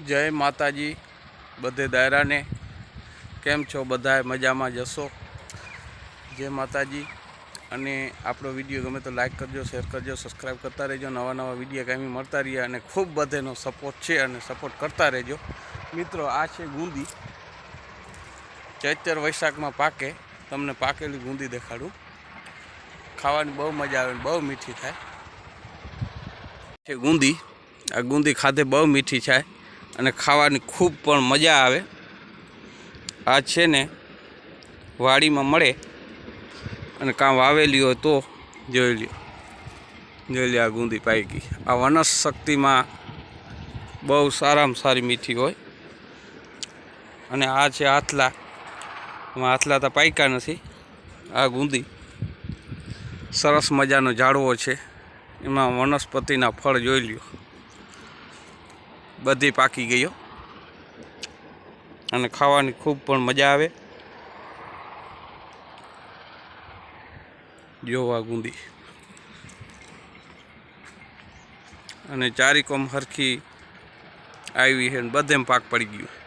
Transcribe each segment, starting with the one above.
જય માતાજી, બધે દાયરાને. કેમ છો બધાએ મજામાં જશો? જય માતાજી. અને આપણો વીડિયો ગમે તો લાઇક કરજો શેર કરજો સબસ્ક્રાઈબ કરતા રહેજો. નવા નવા વીડિયો કાંઈ મળતા રહ્યા અને ખૂબ બધેનો સપોર્ટ છે અને સપોર્ટ કરતા રહેજો. મિત્રો, આ છે ગુંદી. ચૈતર વૈશાખમાં પાકે. તમને પાકેલી ગુંદી દેખાડું. ખાવાની બહુ મજા આવે બહુ મીઠી થાય. છે ગુંદી. આ ગુંદી ખાધે બહુ મીઠી થાય. અને ખાવાની ખૂબ પણ મજા આવે. આ છે ને વાડીમાં મળે. અને કાં વાવેલી હોય તો જોઈ લ્યો. જોઈ લ્યો આ ગુંદી પાકી આ વનસ્પતિમાં બહુ સારામાં સારી મીઠી હોય. અને આ છે આથલા. એમાં આથલા તો પાક્યા નથી. આ ગુંદી સરસ મજાનો ઝાડવો છે. એમાં વનસ્પતિના ફળ જોઈ લ્યો. બધી પાકી ગયો. અને ખાવાની ખૂબ પણ મજા આવે. જોવા ગુંદી. અને ચારીકોમ હરખી આવી છે ને બધેમ પાક પડી ગયું.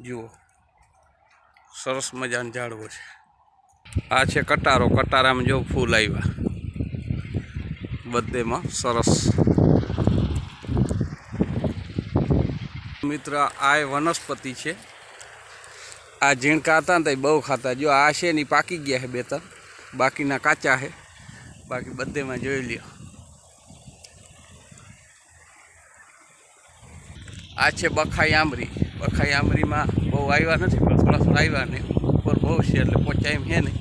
જુઓ. સરસ મજાનો ઝાડવો છે. આ છે કટારો. કટારામાં જો ફૂલ આવ્યા. બધેમાં સરસ. મિત્ર, આ વનસ્પતિ છે. આ ઝીણકા હતા ને તો બહુ ખાતા. જો આ છે ને પાકી ગયા છે બે ત્રણ બાકીના કાચા છે. બાકી બધેમાં જોઈ લ્યો. આ છે બખાઈ આંબરી. બખાઈ આંબરીમાં બહુ આવ્યા નથી, પણ થોડા થોડા આવ્યા ને ઉપર બહુ છે એટલે પહોંચાય એમ છે નહીં